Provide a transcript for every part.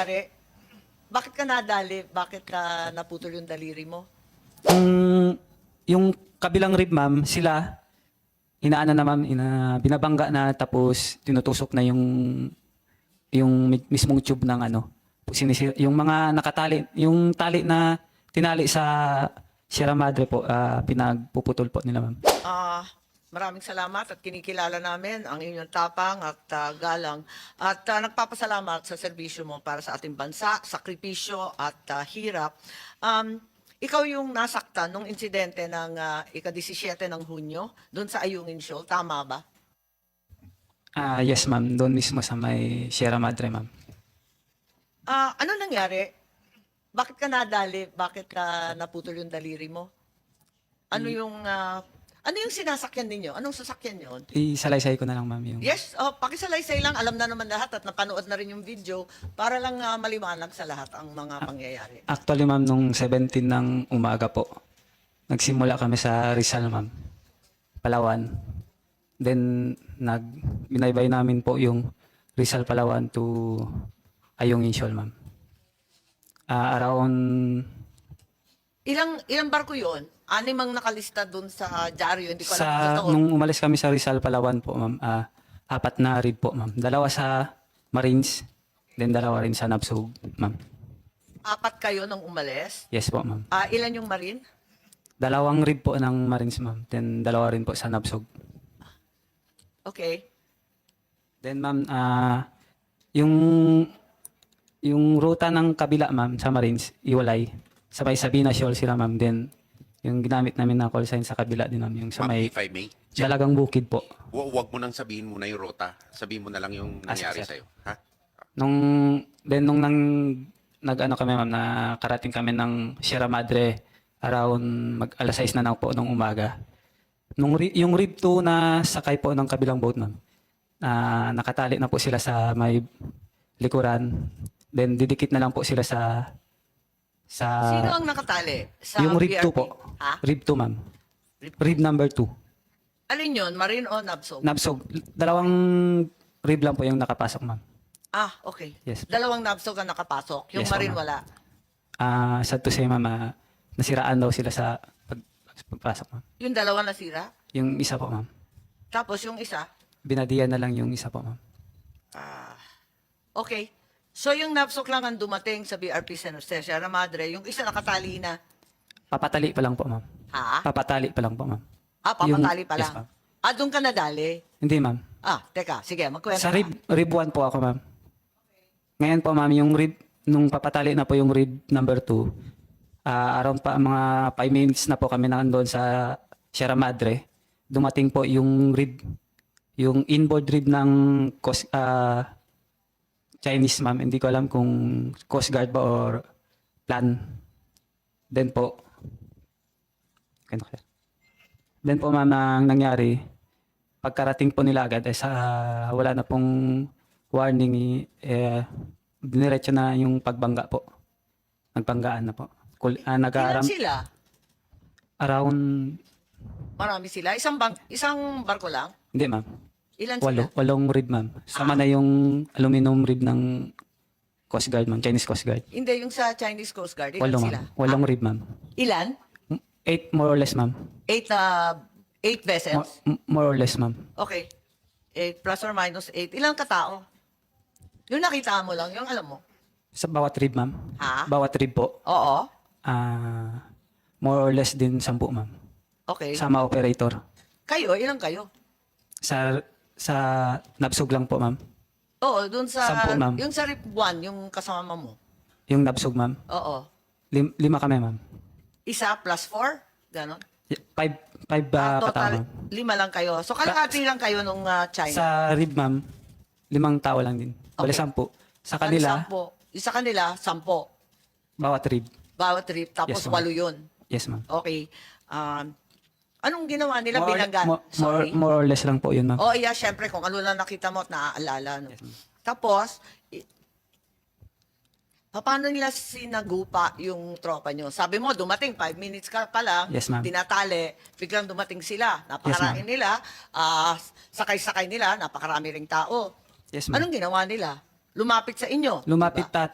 nangyari? Bakit ka nadali? Bakit ka naputol yung daliri mo? Yung, yung kabilang rib, ma'am, sila, inaano na, ma'am, ina, binabangga na, tapos tinutusok na yung, yung mi- mismong tube ng ano, sinisir, yung mga nakatali, yung tali na tinali sa Sierra Madre po, ah, pinagpuputol po nila, ma'am. Ah, maraming salamat at kinikilala namin ang inyong tapang at ah, galang. At ah, nagpapasalamat sa serbisyo mo para sa ating bansa, sakripisyo at ah, hirap. Um, ikaw yung nasaktan nung insidente ng uh, ika-17 ng Hunyo doon sa Ayungin Shoal, tama ba? Ah, yes, ma'am, doon mismo sa may Sierra Madre, ma'am. Ah, ano nangyari? Bakit ka nadali? Bakit ka naputol yung daliri mo? Ano yung ah, ano yung sinasakyan ninyo? Anong sasakyan yon? Isalaysay ko na lang, ma'am, yung... Yes, oh, pakisalaysay lang. Alam na naman lahat at napanood na rin yung video para lang ah, maliwanag sa lahat ang mga pangyayari. Actually, ma'am, nung 17 ng umaga po, nagsimula kami sa Rizal, ma'am. Palawan. Then, nag, binaybay namin po yung Rizal, Palawan to Ayong Insyol, ma'am. Ah, around, Ilang ilang barko yon? Anim ang nakalista doon sa dyaryo. Hindi ko alam kung sa, totoo. nung umalis kami sa Rizal, Palawan po, ma'am, ah, apat na rib po, ma'am. Dalawa sa Marines, then dalawa rin sa Nabsug, ma'am. Apat kayo nung umalis. Yes po, ma'am. Ah, ilan yung marine? Dalawang rib po ng Marines, ma'am. Then dalawa rin po sa Nabsug. Okay. Then ma'am, ah yung yung ruta ng kabila ma'am sa Marines, iwalay. Sabay Sabina Shoal sila ma'am. Then yung ginamit namin na call sign sa kabila din ma'am, yung sa Ma'am, may if I may, Dalagang Bukid po. hu- huwag mo nang sabihin muna yung rota. Sabihin mo na lang yung Ah, nangyari sir. sa'yo. Ha? Nung then nung nang nag-ano kami ma'am, nakarating kami ng Sierra Madre around mag alas 6 na lang po nung umaga. Nung ri- yung rib 2 na sakay po ng kabilang boat ma'am. na nakatali na po sila sa may likuran. Then didikit na lang po sila sa sa Sino ang nakatali? Sa yung rib 2 BRP? po. Ha? Rib 2 ma'am. Rib Rib number 2. Alin yun? Marine o Nabsog? Nabsog. Dalawang rib lang po yung nakapasok ma'am. ah, okay. Yes. Dalawang Nabsog ang nakapasok. Yung Yes, marine ma'am. wala. Ah, sad to say ma'am, ah, nasiraan daw sila sa pag, pagpasok ma'am. Yung dalawa nasira. Yung isa po ma'am. Tapos yung isa. Binadiyan na lang yung isa po ma'am. Ah, okay. So yung Nabsog lang ang dumating sa BRP Center sa Sierra Madre. Yung isa nakatali na. Papatali pa lang po ma'am. Ha? Papatali pa lang po ma'am. Ah, papatali Yung- pa yes, lang. ma'am. ah, doon ka nadali. Hindi ma'am. Ah, teka. Sige, magkwento Sa ka. rib, rib 1 po ako ma'am. Ngayon po ma'am, yung rib, nung papatali na po yung rib number 2, ah around pa mga 5 minutes na po kami nandun sa Sierra Madre. Dumating po yung rib, yung inboard rib ng Coast, ah, Chinese ma'am. Hindi ko alam kung Coast Guard ba or plan. Then po. Then po ma'am, ang nangyari, pagkarating po nila agad, eh, sa, wala na pong warning, eh, diniretso na yung pagbangga po. Nagbanggaan na po. Kul, ah, Ilan nag-aaram, sila? around, Marami sila. Isang bang, isang barko lang? hindi ma'am, Ilan walo, sila? walong rib ma'am. Sama na yung aluminum rib ng Coast Guard ma'am, Chinese Coast Guard. Hindi, yung sa Chinese Coast Guard. Ilan Walo sila? ma'am, walong rib ma'am. Ilan? Eight more or less ma'am. Eight, na eight vessels? more or less ma'am. Okay. Eight plus or minus eight. Ilang katao? Yung nakita mo lang, yung alam mo. Sa bawat rib ma'am. Ha? Bawat rib po, Oo. ah more or less din sampu ma'am. Okay. Sama operator. kayo, ilang kayo? Sa sa nabsog lang po, ma'am. Oo, dun sa... Sampu, ma'am. Yung sa RIP 1, yung kasama mo. Yung nabsog, ma'am. Oo. Lim- lima kami, ma'am. Isa plus four? Ganon. Y- Five, five Ah, uh, katao, total, ma'am. lima lang kayo. So, kalahati lang kayo nung ah, China. Sa rib, ma'am, limang tao lang din. Bali, Okay. sampu. Sa Bali, kanila, Sampo. Yung sa kanila, sampo. bawat rib. Bawat trip, tapos Yes, ma'am. walo yun. Yes, ma'am. Okay. Um, anong ginawa nila More, binangga? more, more, Sorry. more or less lang po yun, ma'am. Oh, yeah, syempre, kung ano lang nakita mo at naaalala. No? Tapos, i- paano nila sinagupa yung tropa nyo? Sabi mo, dumating, five minutes ka pa lang, Yes, tinatali, biglang dumating sila. Napakarami nila, ah, sakay-sakay nila, napakarami ring tao. Yes, ma'am. Anong ginawa nila? Lumapit sa inyo. Lumapit diba? at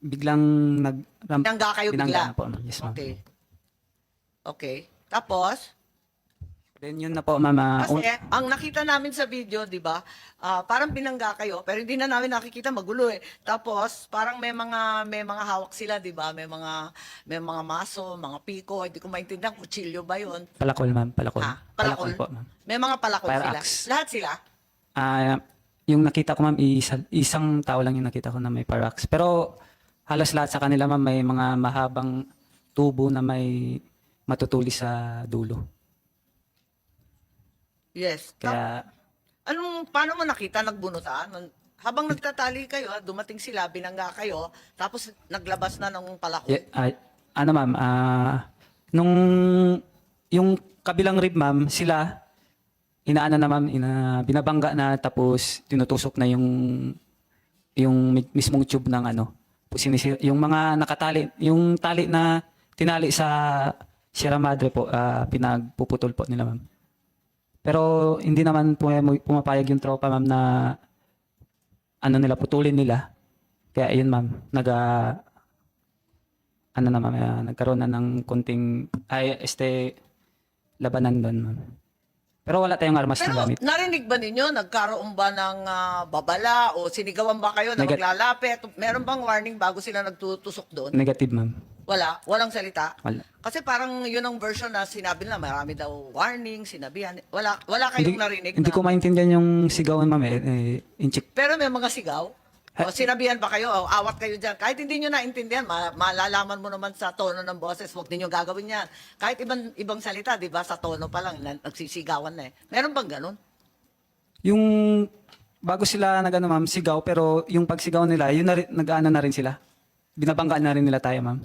biglang nag... Binangga kayo bigla? po. Yes, ma'am. Okay. Okay. Tapos, Then yun na po, ma'am. ah, kasi ang nakita namin sa video, di ba, ah, parang binangga kayo, pero hindi na namin nakikita magulo eh. Tapos, parang may mga may mga hawak sila, di ba? May mga may mga maso, mga piko, hindi ko maintindihan, kutsilyo ba 'yon? palakol, ma'am. Palakol. Ha? Palakol? po, ma'am. May mga palakol Fire sila. axe. Lahat sila? Ah, yung nakita ko, ma'am, isa, isang tao lang yung nakita ko na may parax. Pero halos lahat sa kanila, ma'am, may mga mahabang tubo na may matutuli sa dulo. Yes. Kaya, Anong, paano mo nakita nagbunutan? Habang nagtatali kayo, ah, dumating sila, binangga kayo, tapos naglabas na ng palakol. y- ah, ano, ma'am, ah, nung yung kabilang rib, ma'am, sila, inaano na, ma'am, ina, binabangga na, tapos tinutusok na yung yung mi- mismong tube ng ano, sinisir, yung mga nakatali, yung tali na tinali sa Sierra Madre po, ah, pinagpuputol po nila, ma'am. Pero hindi naman pum- pumapayag yung tropa, ma'am, na ano nila, putulin nila. Kaya yun, ma'am, nag, ah, ano na, ma'am, ah, nagkaroon na ng konting, ay, este, labanan doon, ma'am. Pero wala tayong armas Pero na gamit. narinig ba ninyo, nagkaroon ba ng ah, babala o sinigawan ba kayo na Negat- maglalapit? Meron bang warning bago sila nagtutusok doon? Negative, ma'am. Wala, walang salita. Wala. Kasi parang yun ang version na sinabi nila, marami daw warning, sinabihan. Wala, wala kayong narinig Hindi na. ko maintindihan yung sigawan, ma'am, eh. eh inchik. Pero may mga sigaw. O sinabihan ba kayo, o awat kayo dyan. Kahit hindi nyo naintindihan, ma- malalaman mo naman sa tono ng boses, huwag ninyo gagawin yan. Kahit ibang ibang salita, di ba, sa tono pa lang, na- nagsisigawan na eh. Meron bang ganun? Yung bago sila nagano ma'am, sigaw pero yung pagsigaw nila, yun na rin, nag-ano na rin sila. Binabanggaan na rin nila tayo, ma'am.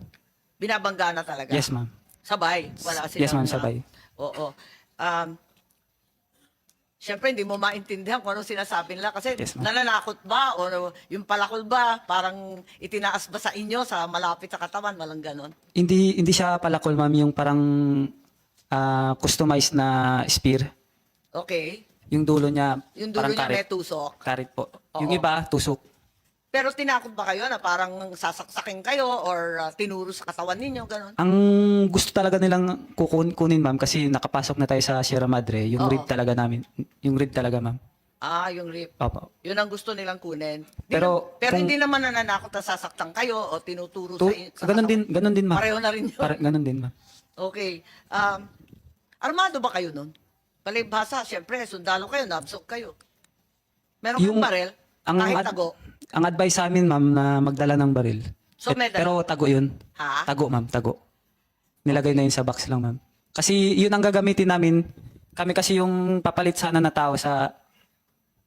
Binabangga na talaga? Yes, ma'am. Sabay. Wala silang... Yes, ma'am, sabay. oo. Um, Siyempre, hindi mo maintindihan kung anong sinasabi nila. Kasi Yes, nananakot ba? O yung palakol ba? Parang itinaas ba sa inyo sa malapit sa katawan? Walang ganon. Hindi hindi siya palakol, ma'am, yung parang ah, customized na spear. Okay. Yung dulo niya Yung dulo parang niya may karit. tusok. Karit po. Oo. Yung iba, tusok. Pero tinakot ba kayo na parang sasaksakin kayo or uh, tinuro sa katawan ninyo? Ganon. Ang gusto talaga nilang kukun kunin, ma'am, kasi nakapasok na tayo sa Sierra Madre, yung Oo. rib talaga namin. Yung rib talaga, ma'am. Ah, yung rip. Opo. Yun ang gusto nilang kunin. Di Pero na- pero kung- hindi naman nananakot na sasaktan kayo o tinuturo Tu- sa, sa ganun katawan. din, ganun din, ma'am. Pareho na rin yun. Pare, ganun din, ma'am. Okay. Um, armado ba kayo nun? Palibhasa, syempre, sundalo kayo, nabsok kayo. Meron kang Yung- barel, ang kahit ad- tago. Ang advice sa amin, ma'am, na magdala ng baril. So, may dala- pero tago yun. Ha? Tago, ma'am, tago. Nilagay na yun sa box lang, ma'am. Kasi yun ang gagamitin namin. Kami kasi yung papalit sana na tao sa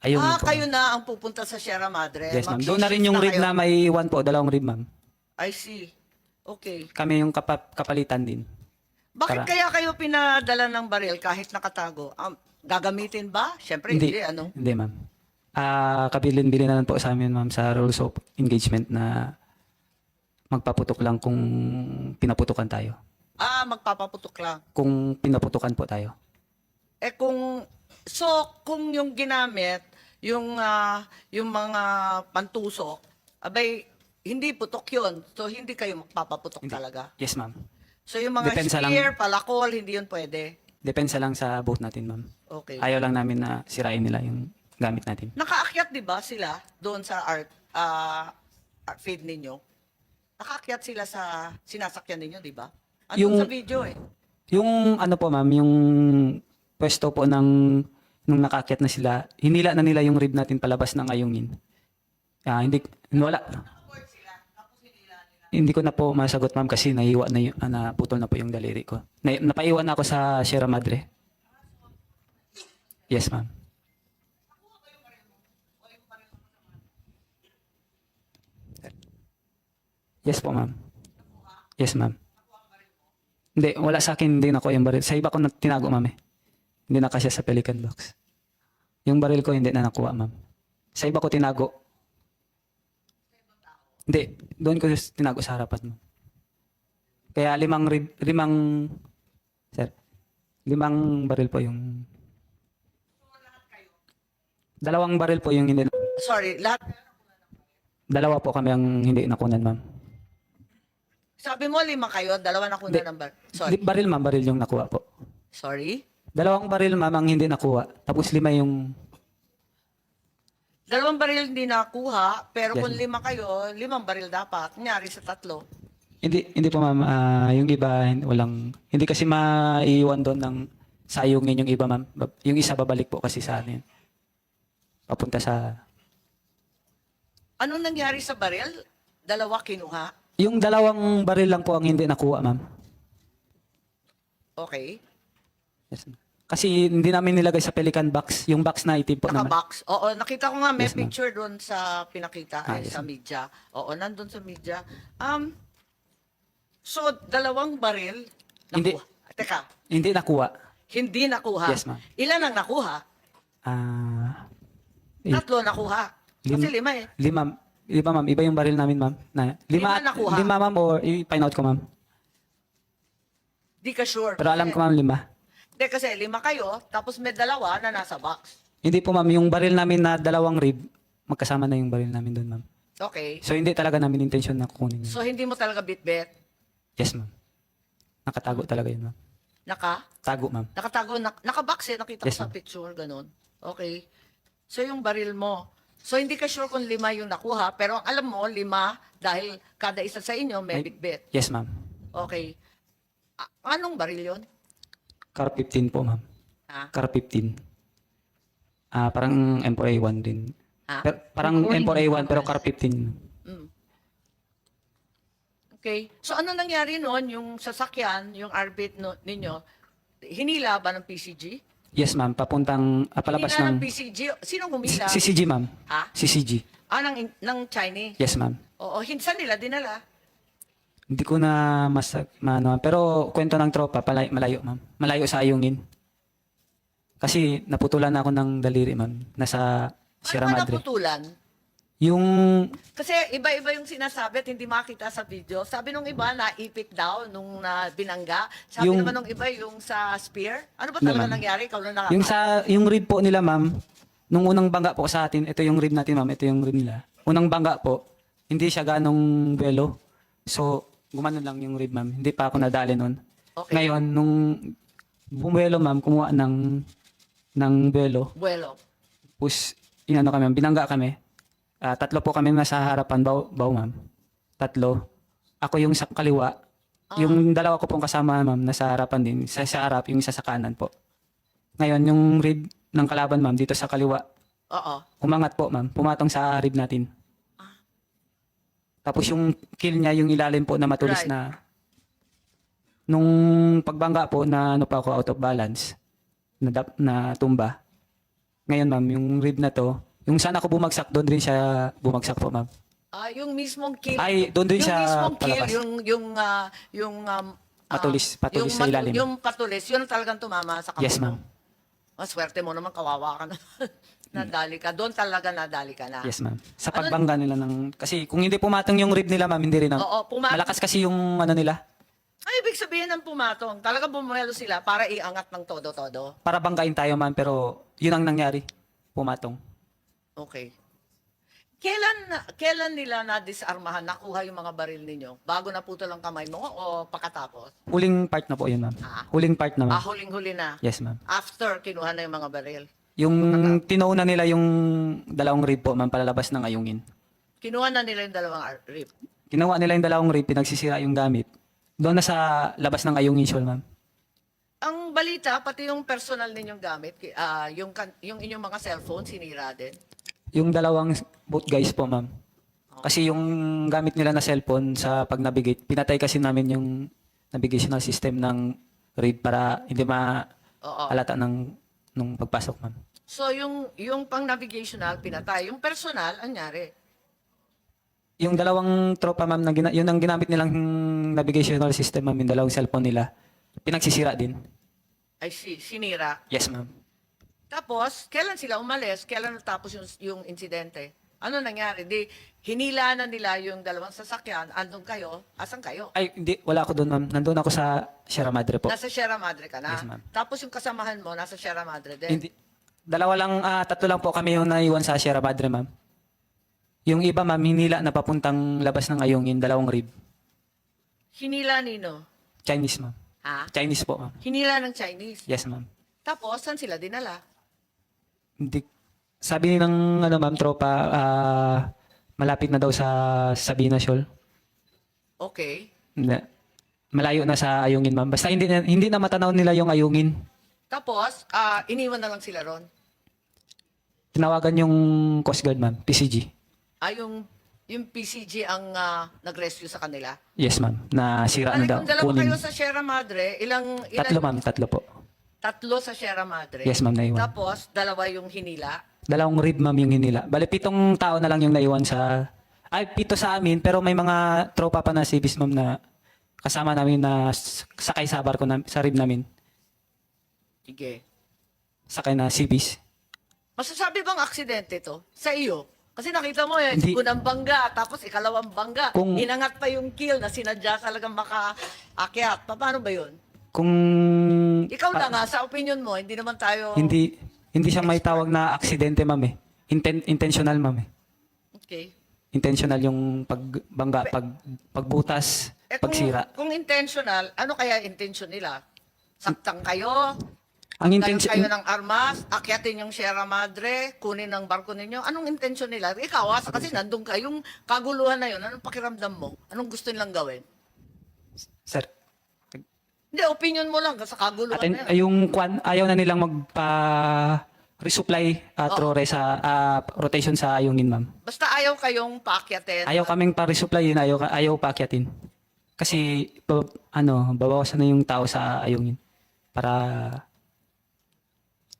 ayun ah, po. kayo na ang pupunta sa Sierra Madre. Yes, ma'am. Doon na rin yung rib na may one po, dalawang rib, ma'am. I see. Okay. Kami yung kapa- kapalitan din. Bakit Para- kaya kayo pinadala ng baril kahit nakatago? Um, gagamitin ba? Syempre, hindi. ano? Hindi, ma'am. Ah, kabilin-bilin na lang po sa amin, ma'am, sa rules of engagement na magpaputok lang kung pinaputukan tayo. Ah, magpapaputok lang. Kung pinaputukan po tayo. Eh kung so kung yung ginamit yung ah, yung mga pantusok, abay hindi putok 'yon. So hindi kayo magpapaputok talaga. Yes, ma'am. So yung mga Depensa lang. spear, palakol, hindi 'yun pwede. Depensa lang sa boat natin, ma'am. Okay. Ayaw lang namin na sirain nila yung gamit natin. Nakaakyat 'di ba sila doon sa art ah art feed ninyo? Nakaakyat sila sa sinasakyan ninyo, 'di ba? Ano Yung- sa video eh. Yung ano po, ma'am, yung pwesto po ng nung nakaakyat na sila, hinila na nila yung rib natin palabas ng ayungin. Ah, hindi wala. Hindi ko na po masagot ma'am kasi naiwa na yung, ah, naputol na po yung daliri ko. Na, napaiwan na ako sa Sierra Madre. Yes, ma'am. Yes po, ma'am. Yes, ma'am. Hindi, wala sa akin, hindi nakuha yung baril. Sa iba ko na tinago, ma'am eh. Hindi na kasi sa pelican box. Yung baril ko, hindi na nakuha, ma'am. Sa iba ko tinago. Hindi, doon ko tinago sa harapan mo. Kaya limang, limang, sir, limang baril po yung, dalawang baril po yung hindi, Sorry, lahat dalawa po kami ang hindi nakunan, ma'am. Sabi mo lima kayo, dalawa na kuna ng bar. Di, Sorry. baril ma'am, baril yung nakuha po. Sorry. Dalawang baril ma'am ang hindi nakuha. Tapos lima yung... Dalawang baril hindi nakuha, pero Yes, kung lima kayo, limang baril dapat. Kunyari sa tatlo. Hindi, hindi po ma'am, ah, yung iba hin- walang... Hindi kasi maiiwan doon ng sayungin yung iba ma'am. Yung isa babalik po kasi sa yun. Papunta sa... Anong nangyari sa baril? Dalawa kinuha. Yung dalawang baril lang po ang hindi nakuha ma'am. Okay. Yes, ma'am. Kasi hindi namin nilagay sa pelican box. Yung box na itim po naman. Naka-box. Oo, nakita ko nga may Yes, ma'am. picture doon sa pinakita Ah, eh, yes, sa ma'am. media. Oo, nandun sa media. Um, so, dalawang baril Hindi. nakuha. Teka, Hindi nakuha. hindi nakuha. Yes, ma'am. Ilan ang nakuha? Ah... eh, Tatlo nakuha. Kasi Lim- lima eh. Lima, lima ma'am. Iba yung baril namin ma'am. Na, Lima lima, nakuha. lima ma'am or i-find out ko ma'am. Di ka sure. Pero alam ko ma'am lima. Hindi kasi lima kayo, tapos may dalawa na nasa box. Hindi po ma'am, yung baril namin na dalawang rib, magkasama na yung baril namin doon ma'am. Okay. So hindi talaga namin intention na kukunin yun. So, hindi mo talaga bit-bit. Yes ma'am. Nakatago talaga yun ma'am. Naka? Tago ma'am. Nakatago, nak nakabox eh. Nakita Yes, ko sa ma'am. picture, ganun. Okay. So, yung baril mo. So, hindi ka sure kung lima yung nakuha, pero ang alam mo, lima, dahil kada isa sa inyo may Ay- bit-bit. Yes ma'am. Okay. A- anong baril yon? Car 15 po ma'am. Ha? Car 15. Ah, parang M4A1 din. Ha? Pero, parang M4A1 pero car 15. Mm. Okay. So, ano nangyari noon? Yung sasakyan, yung arbit no, ninyo, hinila ba ng PCG? Yes ma'am, papuntang ah, palabas ng ng PCG? Sinong humila? CCG ma'am. Ha? CCG. Ah, ng, ng Chinese? Yes ma'am. Oo, hinsan nila dinala. Hindi ko na mas maano, pero kwento ng tropa palay, malayo ma'am. Malayo sa ayungin. Kasi naputulan na ako ng daliri ma'am. Nasa Sierra ano ba Madre. naputulan? Yung Kasi iba-iba yung sinasabi at hindi makita sa video. Sabi nung iba, naipit daw nung na binangga. Sabi Yung- naman nung iba, yung sa spear. Ano ba talaga ma'am. nangyari? Ikaw na nakaka- yung sa yung rib po nila ma'am, nung unang bangga po sa atin, ito yung rib natin ma'am, ito yung rib nila. Unang bangga po, hindi siya ganong belo. So, gumano lang yung rib ma'am. Hindi pa ako nadali nun. Okay. Ngayon, nung bumuelo ma'am, kumuha ng ng belo, Buwelo. Tapos, inano kami, ma'am, binangga kami. Ah, tatlo po kami nasa harapan, baw, baw ma'am. Tatlo. Ako yung sa kaliwa. Yung dalawa ko pong kasama, ma'am, nasa harapan din. Sa, sa harap, yung isa sa kanan po. Ngayon, yung rib ng kalaban, ma'am, dito sa kaliwa, Oo. umangat po, ma'am. Pumatong sa rib natin. Tapos yung kill niya, yung ilalim po na matulis Right. na nung pagbangga po na ano pa ako out of balance na, na tumba. Ngayon ma'am, yung rib na to, yung saan ako bumagsak, doon rin siya bumagsak po ma'am. Ah, yung mismong kill. Ay, doon din yung siya mismong kill, palabas. yung, yung, ah, yung, um, ah, Patulis- patulis yung sa ilalim. Yung patulis, yun ang talagang tumama sa kamay Yes ma'am. Maswerte mo naman, kawawa ka naman. nadali ka. Doon talaga nadali ka na. Yes ma'am. Sa Ano- pagbangga nila ng, kasi kung hindi pumatong yung rib nila ma'am, hindi rin. Oo, pumatong. Malakas kasi yung ano nila, Ay, ibig sabihin ng pumatong. Talaga bumuelo sila para iangat ng todo-todo. para banggain tayo ma'am, pero yun ang nangyari. Pumatong. Okay. Kailan na- kailan nila na disarmahan nakuha yung mga baril ninyo? Bago naputol ang kamay mo o pakatapos? Huling part na po yun, ma'am. Ah. Huling part na, Ah, ma'am. huling-huli na. Yes, ma'am. After kinuha na yung mga baril. Yung tinauna nila yung dalawang rib po, ma'am, palalabas ng ayungin. Kinuha na nila yung dalawang ar- rib. Ginawa nila yung dalawang rib, pinagsisira yung gamit. Doon na sa labas ng ayungin siya, ma'am. Ang balita, pati yung personal ninyong gamit, ki- ah, yung, kan- yung inyong mga cellphone, sinira din. Yung dalawang both guys po, ma'am. Kasi yung gamit nila na cellphone sa pag-navigate, pinatay kasi namin yung navigational system ng rib para hindi Oo. ma-alata ng nung pagpasok, ma'am. So, yung, yung pang navigational, pinatay. Yung personal, anyari? Yung dalawang tropa, ma'am, na gina- yun ang ginamit nilang navigational system, ma'am, yung dalawang cellphone nila. Pinagsisira din. Ay, si, sinira. Yes, ma'am. Tapos, kailan sila umalis? Kailan natapos yung, yung insidente? Ano nangyari? Di, hinila na nila yung dalawang sasakyan. Andun kayo. Asan kayo? Ay, hindi, wala ako doon, ma'am. Nandun ako sa Sierra Madre po. Nasa Sierra Madre ka na. Yes, ma'am. Tapos yung kasamahan mo, nasa Sierra Madre din. Hindi, dalawa lang, ah, tatlo lang po kami yung naiwan sa Sierra Madre, ma'am. Yung iba, ma'am, hinila na papuntang labas ng ayungin, dalawang rib. Hinila nino? Chinese, ma'am. Ha? Chinese po, ma'am. Hinila ng Chinese. Yes, ma'am. Tapos, saan sila dinala? Hindi, sabi ng ano ma'am, tropa, ah, malapit na daw sa Sabina Shoal. Okay. Na, malayo na sa Ayungin, ma'am. Basta hindi na, hindi na matanaw nila yung Ayungin. Tapos, ah, iniwan na lang sila ron. Tinawagan yung Coast Guard, ma'am. PCG. Ah, yung, yung PCG ang ah, nag-rescue sa kanila. Yes, ma'am. Na sira na daw. kung dalawa Kunin. kayo sa Sierra Madre, ilang, ilang Tatlo, ma'am. Tatlo po. Tatlo sa Sierra Madre. Yes, ma'am. Naiwan. Tapos, dalawa yung hinila. Dalawang rib, ma'am, yung hinila. Bale, pitong tao na lang yung naiwan sa... Ay, pito sa amin. Pero may mga tropa pa na civis, ma'am, na kasama namin na sakay sa barko na, sa rib namin. Sige. Sakay na civis. Masasabi bang aksidente to? Sa iyo? Kasi nakita mo eh, Hindi. unang bangga, tapos ikalawang bangga. Kung- Inangat pa yung kill na sinadya talagang makaakyat. Pa- Paano ba yun? Kung... Ikaw na nga, sa opinion mo, hindi naman tayo... Hindi hindi siya may tawag na aksidente, ma'am eh. Inten- intentional, ma'am eh. Okay. Intentional yung pagbangga, pag pagbutas, Eh kung, pagsira. kung intentional, ano kaya intention nila? Saktan kayo? Ang Gayon intention kayo ng armas? Akyatin yung Sierra Madre? Kunin ang barko ninyo? Anong intention nila? Ikaw, ah, kasi nandun ka. Yung kaguluhan na yun, anong pakiramdam mo? Anong gusto nilang gawin? sir. Hindi, opinion mo lang sa kaguluhan Atin, na yung kwan, ayaw na nilang magpa resupply at Oo. rore sa ah, rotation sa ayungin, ma'am. Basta ayaw kayong paakyatin. Ayaw kaming pa-resupply yun, ayaw, ayaw paakyatin. Kasi, ba- ano, babawasan na yung tao sa ayungin. Para,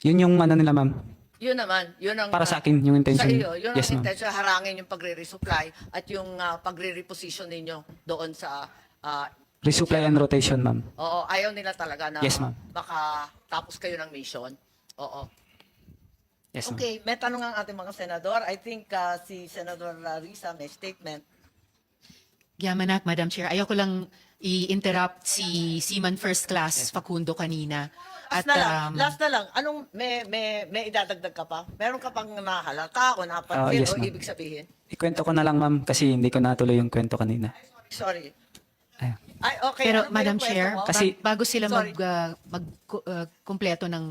yun yung ano nila, ma'am. Yun naman. Yun ang, Para sa akin, yung intention. Sa iyo, yun ang yes, ma'am. intention. Harangin yung pagre-resupply at yung ah, pagre-reposition ninyo doon sa... ah, Resupply and rotation, ma'am. oo, ayaw nila talaga na Yes, ma'am. makatapos kayo ng mission. Oo. Yes, ma'am. Okay, may tanong ang ating mga senador. I think ah, si Senador ah, Risa may statement. Yamanak, Madam Chair. Ayoko lang i-interrupt si Seaman First Class Facundo kanina. Last At na lang, um, last na lang. Anong, may, may, may idadagdag ka pa? Meron ka pang nahalata o napansin Ah, yes, o ma'am. ibig sabihin? Ikwento ko na lang, ma'am, kasi hindi ko natuloy yung kwento kanina. Sorry. Ayun. Ay, okay. pero ano ba Madam yung kwento Chair, mo? Kasi- ba- bago sila Sorry. mag, uh, mag uh, kumpleto ng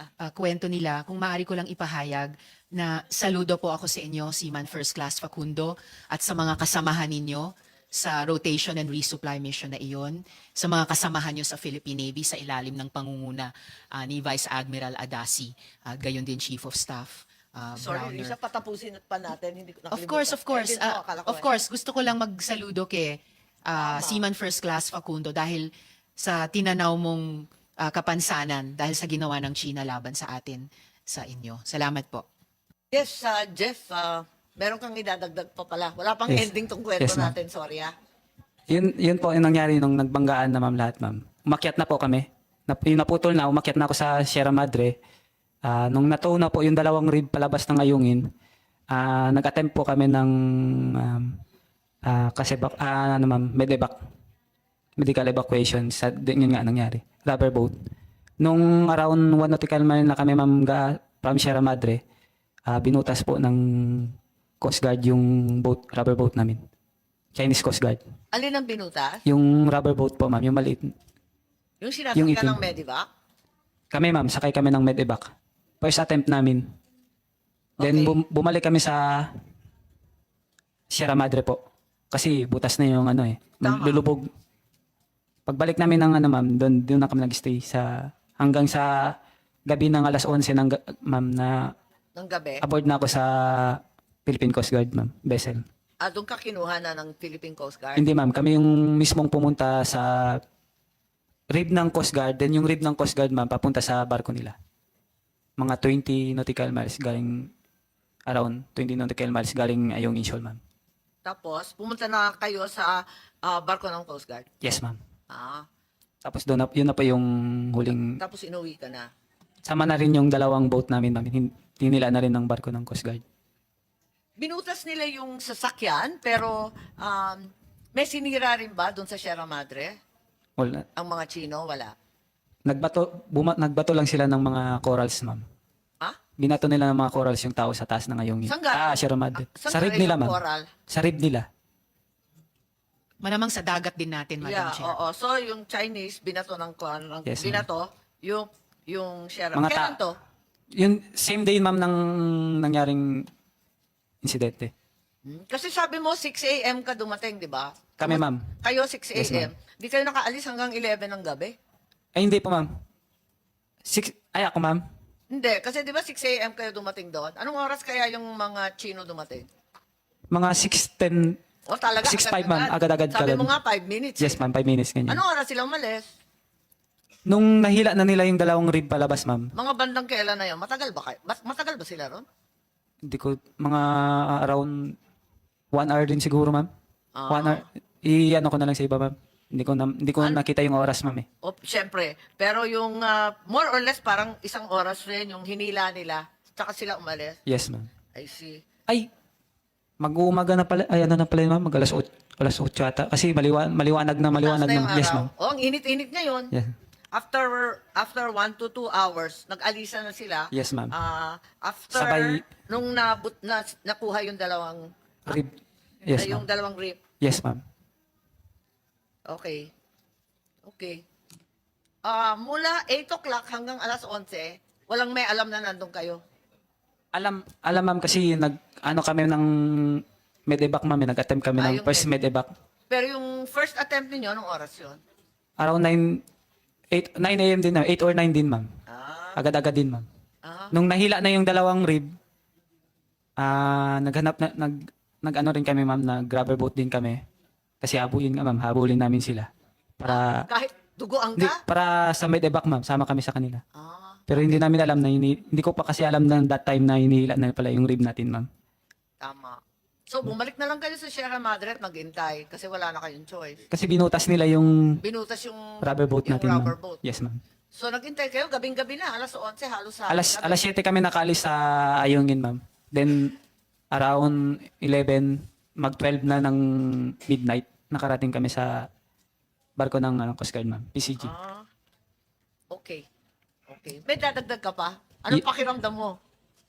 uh, kwento nila, kung maaari ko lang ipahayag na saludo po ako sa inyo, Seaman First Class Facundo, at sa mga kasamahan ninyo sa rotation and resupply mission na iyon, sa mga kasamahan nyo sa Philippine Navy sa ilalim ng pangunguna uh, ni Vice Admiral Adasi, uh, gayon din Chief of Staff uh, Sorry, Browner. Risa, patapusin pa natin. Hindi ko Of course, of course. Ah, akala ko of eh. course, gusto ko lang magsaludo kay ah, Seaman First Class Facundo dahil sa tinanaw mong ah, kapansanan dahil sa ginawa ng China laban sa atin sa inyo. Salamat po. Yes, ah, Jeff, ah, meron kang idadagdag pa pala. Wala pang Yes. ending tong kwento Yes, natin. Sorry, ah. Yun, yun po yung nangyari nung nagbanggaan na ma'am lahat, ma'am. Umakyat na po kami. Nap, yung naputol na, umakyat na ako sa Sierra Madre. Ah, nung natow na po yung dalawang rib palabas ng ayungin, ah, nag-attempt po kami ng um, ah, kasi bak, ah, ano ma'am, medevac. Medical evacuation. Sa, yun nga nangyari. Rubber boat. Nung around 1 nautical mile na kami ma'am ga, from Sierra Madre, ah, binutas po ng Coast Guard yung boat, rubber boat namin. Chinese Coast Guard. Alin ang binutas? Yung rubber boat po, ma'am, yung maliit. Yung Yung sinasakyan itim. ng Medivac? Kami, ma'am, sakay kami ng medevac. First attempt namin. Then Okay. bum- bumalik kami sa Sierra Madre po. Kasi butas na yung ano eh. Tama. Lulubog. Pagbalik namin ng ano, ma'am, doon doon na kami nag-stay sa hanggang sa gabi ng alas 11 ng ga- ma'am na Ng gabi? aboard na ako sa Philippine Coast Guard, ma'am, vessel. Ah, doon ka kinuha na ng Philippine Coast Guard? Hindi ma'am, kami yung mismong pumunta sa rib ng Coast Guard, then yung rib ng Coast Guard ma'am, papunta sa barko nila. Mga 20 nautical miles galing, around 20 nautical miles galing ayong Inshol ma'am. Tapos, pumunta na kayo sa ah, barko ng Coast Guard? Yes ma'am. Ah, Tapos doon, na- yun na po yung huling, tapos inuwi ka na. sama na rin yung dalawang boat namin ma'am, Hin- hinila na rin ng barko ng Coast Guard. Binutas nila yung sasakyan, pero um, may sinira rin ba doon sa Sierra Madre? Wala. Ang mga Chino, wala. Nagbato, buma, nagbato lang sila ng mga corals ma'am. Binato nila ng mga corals yung tao sa taas ng ayong Saan galing? Ah, Sierra Madre. Ah, saan Sa rib galing nila yung ma'am. coral? Sa rib nila. Malamang sa dagat din natin, Madam Yeah, Chair. oo. So, yung Chinese, binato ng kuan, ng, Yes, ma'am. binato, yung, yung share. Mga ta- Kailan to? Yun, same day ma'am ng nangyaring insidente. Hmm? Kasi sabi mo, 6 a.m. ka dumating, di ba? Kami ma'am. Kayo, 6 Yes, a.m. Di kayo nakaalis hanggang 11 ng gabi? Ay hindi po ma'am. Six, ay ako ma'am. Hindi, kasi di ba 6 a.m. kayo dumating doon? Anong oras kaya yung mga Chino dumating? Mga 6.10, O talaga, 6:05, ma'am. Agad-agad Sabi mo nga, 5 minutes. yes eh. ma'am, 5 minutes ganyan. Anong oras sila umalis? Nung nahila na nila yung dalawang rib palabas ma'am, Mga bandang kailan na yun? Matagal ba kayo? Mat- matagal ba sila ron? hindi ko, mga around 1 hour din siguro ma'am. Ah. 1 hour, i-ano ko na lang sa iba ma'am. Hindi ko, na, hindi ko nakita yung oras ma'am eh. O, syempre. Pero yung ah, more or less parang isang oras rin yung hinila nila. Tsaka sila umalis. Yes ma'am. I see. Ay, mag-uumaga na pala, ay ano na pala ma'am, mag alas 8, alas 8 ata. Kasi maliwan, maliwanag na maliwanag na yung Yes ma'am. O, ang init-init ngayon. Yes. After after 1 to 2 hours, nag-alisa na sila. Yes ma'am. Ah, after Sabay- nung nabut na nakuha yung dalawang Rib. Yes yung ma'am. dalawang grip. Yes ma'am. Okay. Okay. Ah, mula 8 o'clock hanggang alas 11, walang may alam na nandun kayo. Alam, alam ma'am kasi nag, ano kami ng medevac ma'am, eh. nag-attempt kami Ah, ng yung first medevac. Pero yung first attempt ninyo, anong oras yun? Around 9, 8, 9 a.m. din, ma'am. 8 or 9 din ma'am. Ah, Agad-agad din ma'am. ah, Nung nahila na yung dalawang rib, ah naghanap na, nag, nag ano rin kami ma'am, nag grabber boat din kami. Kasi habulin nga ma'am, habulin namin sila. Para, kahit dugoan hindi, ka? para sa medevac ma'am, sama kami sa kanila. Ah, Pero hindi namin alam na, hini, hindi ko pa kasi alam na that time na hinihila na pala yung rib natin ma'am. tama. So, bumalik na lang kayo sa Sierra Madre at maghintay kasi wala na kayong choice. Kasi binutas nila yung Binutas yung rubber boat yung natin rubber ma'am. boat. Yes ma'am. So, naghintay kayo gabing-gabi na, alas 11, halos sa Alas, gabi. alas 7 kami nakaalis sa Ayungin ma'am. Then, around 11, mag-12 na ng midnight, nakarating kami sa barko ng ano, Coast Guard ma'am, PCG. Ah, okay. Okay. May dadagdag ka pa? Anong Y- pakiramdam mo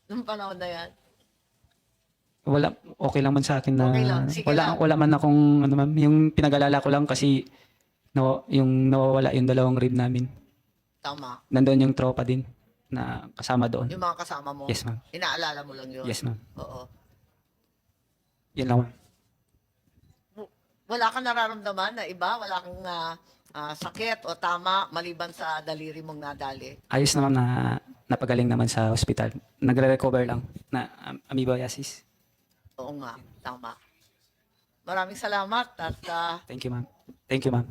nung panahon na yan? Wala, okay lang man sa akin na, Okay lang, sige wala, lang. wala man akong, ano ma'am, yung pinag-alala ko lang kasi, no, yung nawawala yung dalawang rib namin. Tama. Nandoon yung tropa din na kasama doon. Yung mga kasama mo. Yes ma'am. Inaalala mo lang yun. Yes ma'am. Oo. Yan lang. Wala kang nararamdaman na iba? Wala kang ah, ah, sakit o tama maliban sa daliri mong nadali? Ayos naman na napagaling naman sa hospital. Nagre-recover lang na um, amoebiasis. Oo nga, tama. Maraming salamat at ah, Thank you ma'am. Thank you ma'am.